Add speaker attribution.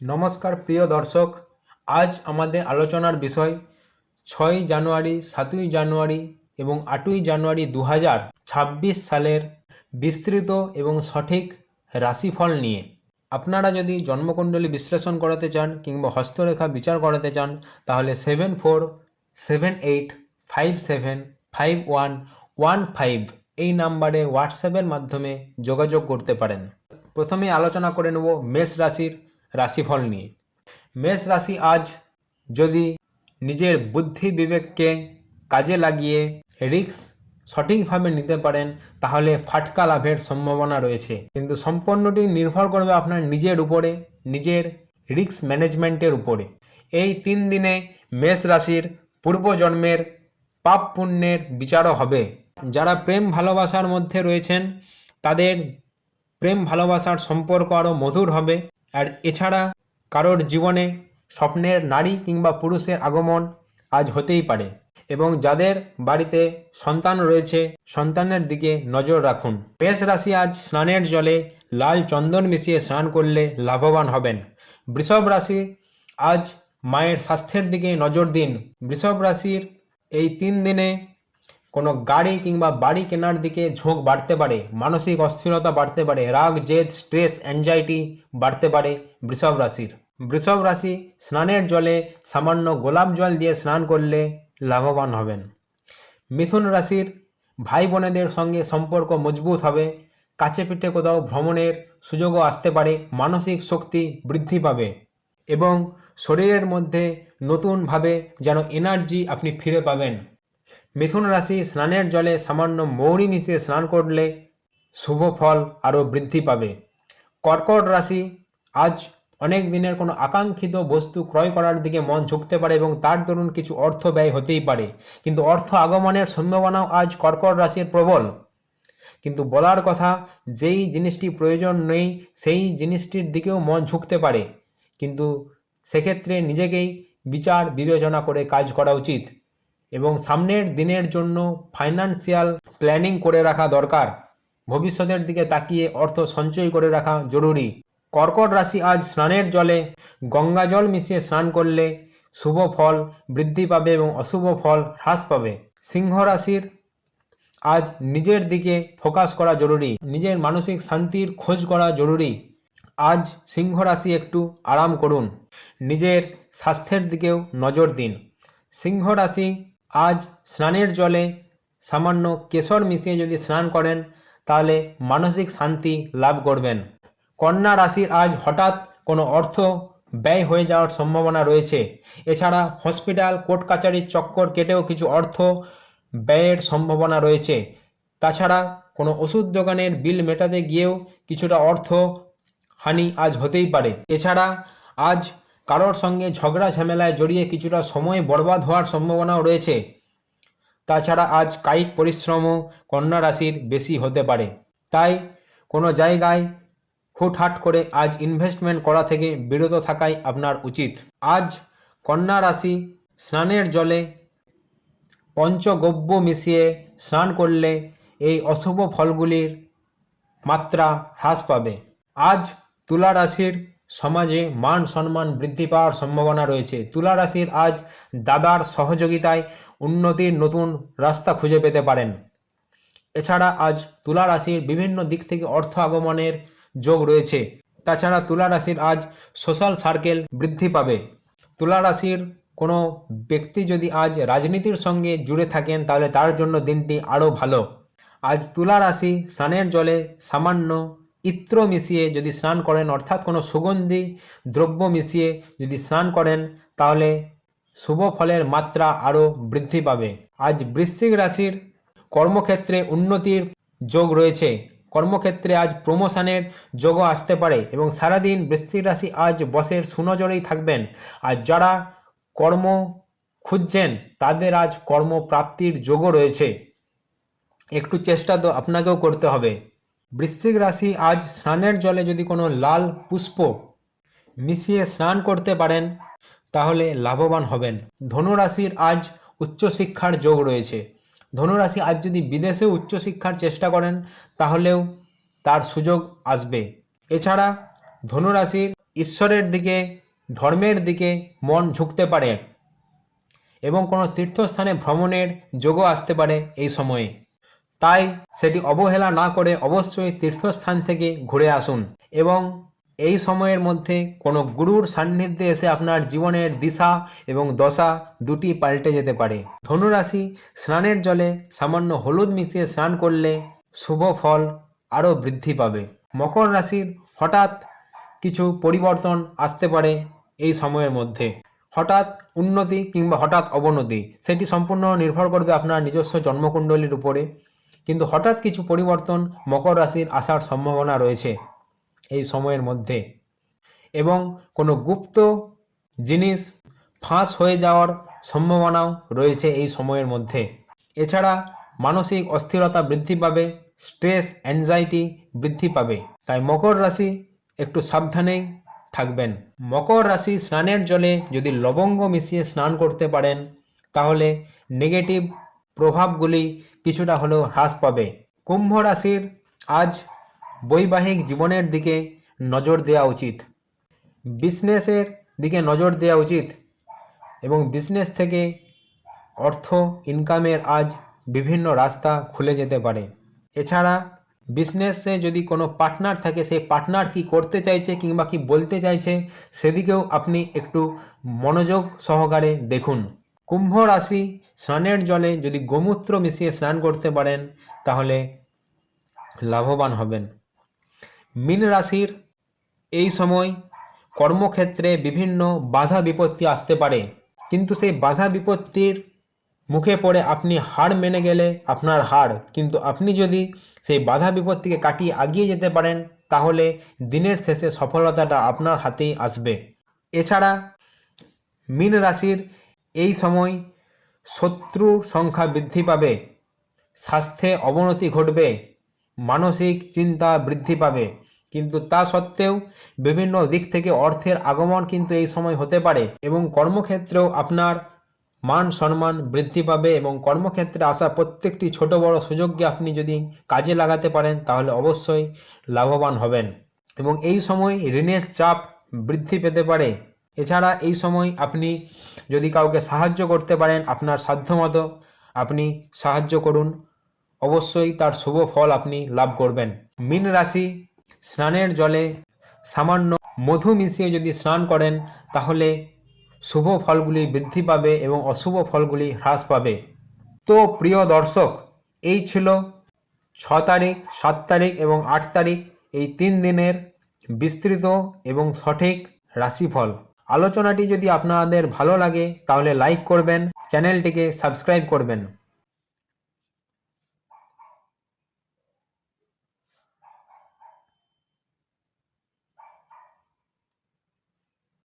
Speaker 1: নমস্কার, প্রিয় দর্শক। আজ আমাদের আলোচনার বিষয় ছয় জানুয়ারি, সাতই জানুয়ারি এবং আটই জানুয়ারি দু হাজার ছাব্বিশ সালের বিস্তৃত এবং সঠিক রাশিফল নিয়ে। আপনারা যদি জন্মকুণ্ডলী বিশ্লেষণ করাতে চান কিংবা হস্তরেখা বিচার করাতে চান, তাহলে seven four seven eight five seven five one one five এই নাম্বারে হোয়াটসঅ্যাপের মাধ্যমে যোগাযোগ করতে পারেন। প্রথমে আলোচনা করে নেব মেষ রাশির রাশিফল নিয়ে। মেষ রাশি আজ যদি নিজের বুদ্ধি বিবেককে কাজে লাগিয়ে রিস্ক সঠিকভাবে নিতে পারেন, তাহলে ফাটকা লাভের সম্ভাবনা রয়েছে। কিন্তু সম্পূর্ণটি নির্ভর করবে আপনার নিজের উপরে, নিজের রিস্ক ম্যানেজমেন্টের উপরে। এই তিন দিনে মেষ রাশির পূর্বজন্মের পাপ পুণ্যের বিচারও হবে। যারা প্রেম ভালোবাসার মধ্যে রয়েছেন, তাদের প্রেম ভালোবাসার সম্পর্ক আরও মধুর হবে। আর এছাড়া কারোর জীবনে স্বপ্নের নারী কিংবা পুরুষের আগমন আজ হতেই পারে এবং যাদের বাড়িতে সন্তান রয়েছে, সন্তানের দিকে নজর রাখুন। মেষ রাশি আজ স্নানের জলে লাল চন্দন মিশিয়ে স্নান করলে লাভবান হবেন। বৃষভ রাশি আজ মায়ের স্বাস্থ্যের দিকে নজর দিন। বৃষভ রাশির এই তিন দিনে কোনো গাড়ি কিংবা বাড়ি কেনার দিকে ঝোঁক বাড়তে পারে, মানসিক অস্থিরতা বাড়তে পারে, রাগ, জেদ, স্ট্রেস অ্যাংজাইটি বাড়তে পারে বৃষভ রাশির। বৃষভ রাশি স্নানের জলে সামান্য গোলাপ জল দিয়ে স্নান করলে লাভবান হবেন। মিথুন রাশির ভাই বোনেদের সঙ্গে সম্পর্ক মজবুত হবে, কাছে পিঠে কোথাও ভ্রমণের সুযোগও আসতে পারে, মানসিক শক্তি বৃদ্ধি পাবে এবং শরীরের মধ্যে নতুনভাবে যেন এনার্জি আপনি ফিরে পাবেন। মিথুন রাশি স্নানের জলে সামান্য মৌরি মিশিয়ে স্নান করলে শুভ ফল আরও বৃদ্ধি পাবে। কর্কট রাশি আজ অনেক দিনের কোনো আকাঙ্ক্ষিত বস্তু ক্রয় করার দিকে মন ঝুঁকতে পারে এবং তার দরুন কিছু অর্থ ব্যয় হতেই পারে। কিন্তু অর্থ আগমনের সম্ভাবনাও আজ কর্কট রাশির প্রবল। কিন্তু বলার কথা, যেই জিনিসটি প্রয়োজন নেই, সেই জিনিসটির দিকেও মন ঝুঁকতে পারে। কিন্তু সেক্ষেত্রে নিজেকেই বিচার বিবেচনা করে কাজ করা উচিত। এবং সামনের দিনের জন্য ফাইন্যান্সিয়াল প্ল্যানিং করে রাখা দরকার। ভবিষ্যতের দিকে তাকিয়ে অর্থ সঞ্চয় করে রাখা জরুরি। কর্কট রাশি আজ স্নানের জলে, গঙ্গা জল মিশিয়ে স্নান করলে শুভ ফল বৃদ্ধি পাবে এবং অশুভ ফল হ্রাস পাবে। সিংহ রাশির আজ নিজের দিকে ফোকাস করা জরুরি, নিজের মানসিক শান্তির খোঁজ করা জরুরি। আজ সিংহ রাশি একটু আরাম করুন, নিজের স্বাস্থ্যের দিকেও নজর দিন। সিংহ রাশি আজ স্নানের জলে সামান্য কেশর মিশিয়ে যদি স্নান করেন, তাহলে মানসিক শান্তি লাভ করবেন। কন্যা রাশির আজ হঠাৎ কোনো অর্থ ব্যয় হয়ে যাওয়ার সম্ভাবনা রয়েছে। এছাড়া হসপিটাল, কোর্ট কাচারির চক্কর কেটেও কিছু অর্থ ব্যয়ের সম্ভাবনা রয়েছে। তাছাড়া কোনো ওষুধ দোকানের বিল মেটাতে গিয়েও কিছুটা অর্থ হানি আজ হতেই পারে। এছাড়া আজ কারোর সঙ্গে ঝগড়া ঝামেলায় জড়িয়ে কিছুটা সময় বরবাদ হওয়ার সম্ভাবনাও রয়েছে। তাছাড়া আজ কায়িক পরিশ্রমও কন্যা রাশির বেশি হতে পারে। তাই কোনো জায়গায় হুটহাট করে আজ ইনভেস্টমেন্ট করা থেকে বিরত থাকাই আপনার উচিত। আজ কন্যা রাশি স্নানের জলে পঞ্চগব্য মিশিয়ে স্নান করলে এই অশুভ ফলগুলির মাত্রা হ্রাস পাবে। আজ তুলা রাশির সমাজে মান সম্মান বৃদ্ধি পাওয়ার সম্ভাবনা রয়েছে। তুলা রাশির আজ দাদার সহযোগিতায় উন্নতির নতুন রাস্তা খুঁজে পেতে পারেন। এছাড়া আজ তুলা রাশির বিভিন্ন দিক থেকে অর্থ আগমনের যোগ রয়েছে। তাছাড়া তুলা রাশির আজ সোশ্যাল সার্কেল বৃদ্ধি পাবে। তুলা রাশির কোনো ব্যক্তি যদি আজ রাজনীতির সঙ্গে জুড়ে থাকেন, তাহলে তার জন্য দিনটি আরও ভালো। আজ তুলা রাশি স্নানের জলে সামান্য ইত্র মিশিয়ে যদি স্নান করেন, অর্থাৎ কোনো সুগন্ধি দ্রব্য মিশিয়ে যদি স্নান করেন, তাহলে শুভ ফলের মাত্রা আরও বৃদ্ধি পাবে। আজ বৃশ্চিক রাশির কর্মক্ষেত্রে উন্নতির যোগ রয়েছে। কর্মক্ষেত্রে আজ প্রমোশনের যোগও আসতে পারে এবং সারাদিন বৃশ্চিক রাশি আজ বসের সুনজরেই থাকবেন। আর যারা কর্ম খুঁজছেন, তাদের আজ কর্মপ্রাপ্তির যোগও রয়েছে। একটু চেষ্টা তো আপনাকেও করতে হবে। বৃশ্চিক রাশি আজ স্নানের জলে যদি কোনো লাল পুষ্প মিশিয়ে স্নান করতে পারেন, তাহলে লাভবান হবেন। ধনুরাশির আজ উচ্চশিক্ষার যোগ রয়েছে। ধনুরাশি আজ যদি বিদেশে উচ্চশিক্ষার চেষ্টা করেন, তাহলেও তার সুযোগ আসবে। এছাড়া ধনুরাশির ঈশ্বরের দিকে, ধর্মের দিকে মন ঝুঁকতে পারে এবং কোনো তীর্থস্থানে ভ্রমণের যোগও আসতে পারে এই সময়ে। তাই সেটি অবহেলা না করে অবশ্যই তীর্থস্থান থেকে ঘুরে আসুন এবং এই সময়ের মধ্যে কোনো গুরুর সান্নিধ্যে এসে আপনার জীবনের দিশা এবং দশা দুটি পাল্টে যেতে পারে। ধনুরাশি স্নানের জলে সামান্য হলুদ মিশিয়ে স্নান করলে শুভ ফল আরও বৃদ্ধি পাবে। মকর রাশির হঠাৎ কিছু পরিবর্তন আসতে পারে এই সময়ের মধ্যে। হঠাৎ উন্নতি কিংবা হঠাৎ অবনতি, সেটি সম্পূর্ণ নির্ভর করবে আপনার নিজস্ব জন্মকুণ্ডলীর উপরে। কিন্তু হঠাৎ কিছু পরিবর্তন মকর রাশির আসার সম্ভাবনা রয়েছে এই সময়ের মধ্যে। এবং কোনো গুপ্ত জিনিস ফাঁস হয়ে যাওয়ার সম্ভাবনাও রয়েছে এই সময়ের মধ্যে। এছাড়া মানসিক অস্থিরতা বৃদ্ধি পাবে, স্ট্রেস অ্যাংজাইটি বৃদ্ধি পাবে। তাই মকর রাশি একটু সাবধানেই থাকবেন। মকর রাশি স্নানের জলে যদি লবঙ্গ মিশিয়ে স্নান করতে পারেন, তাহলে নেগেটিভ প্রভাবগুলি কিছুটা হলেও হ্রাস পাবে। কুম্ভ রাশির আজ বৈবাহিক জীবনের দিকে নজর দেওয়া উচিত। বিজনেসের দিকে নজর দেওয়া উচিত এবং বিজনেস থেকে অর্থ, ইনকামের আজ বিভিন্ন রাস্তা খুলে যেতে পারে। এছাড়া বিজনেসে যদি কোনো পার্টনার থাকে সেই পার্টনার কি করতে চাইছে কিংবা কি বলতে চাইছে, সেদিকেও আপনি একটু মনোযোগ সহকারে দেখুন। কুম্ভ রাশি স্নানের জলে যদি গোমূত্র মিশিয়ে স্নান করতে পারেন, তাহলে লাভবান হবেন। মীন রাশির এই সময় কর্মক্ষেত্রে বিভিন্ন বাধা বিপত্তি আসতে পারে, কিন্তু সেই বাধা বিপত্তির মুখে পড়ে আপনি হার মেনে গেলে আপনার হার। কিন্তু আপনি যদি সেই বাধা বিপত্তিকে কাটিয়ে এগিয়ে যেতে পারেন, তাহলে দিনের শেষে সফলতাটা আপনার হাতেই আসবে। এছাড়া মীন রাশির এই সময় শত্রুর সংখ্যা বৃদ্ধি পাবে, স্বাস্থ্যে অবনতি ঘটবে, মানসিক চিন্তা বৃদ্ধি পাবে। কিন্তু তা সত্ত্বেও বিভিন্ন দিক থেকে অর্থের আগমন কিন্তু এই সময় হতে পারে এবং কর্মক্ষেত্রেও আপনার মান সম্মান বৃদ্ধি পাবে এবং কর্মক্ষেত্রে আসা প্রত্যেকটি ছোট বড় সুযোগকে আপনি যদি কাজে লাগাতে পারেন তাহলে অবশ্যই লাভবান হবেন এবং এই সময় ঋণের চাপ বৃদ্ধি পেতে পারে। এছাড়া এই সময় আপনি যদি কাউকে সাহায্য করতে পারেন আপনার সাধ্যমতো, আপনি সাহায্য করুন। অবশ্যই তার শুভ ফল আপনি লাভ করবেন। মীন রাশি, স্নানের জলে সামান্য মধু মিশিয়ে যদি স্নান করেন, তাহলে শুভ ফলগুলি বৃদ্ধি পাবে এবং অশুভ ফলগুলি হ্রাস পাবে। তো প্রিয় দর্শক, এই ছিল ছ তারিখ, সাত তারিখ এবং আট তারিখ এই তিন দিনের বিস্তৃত এবং সঠিক রাশিফল। আলোচনাটি যদি আপনাদের ভালো লাগে তাহলে লাইক করবেন চ্যানেলটিকে সাবস্ক্রাইব করবেন।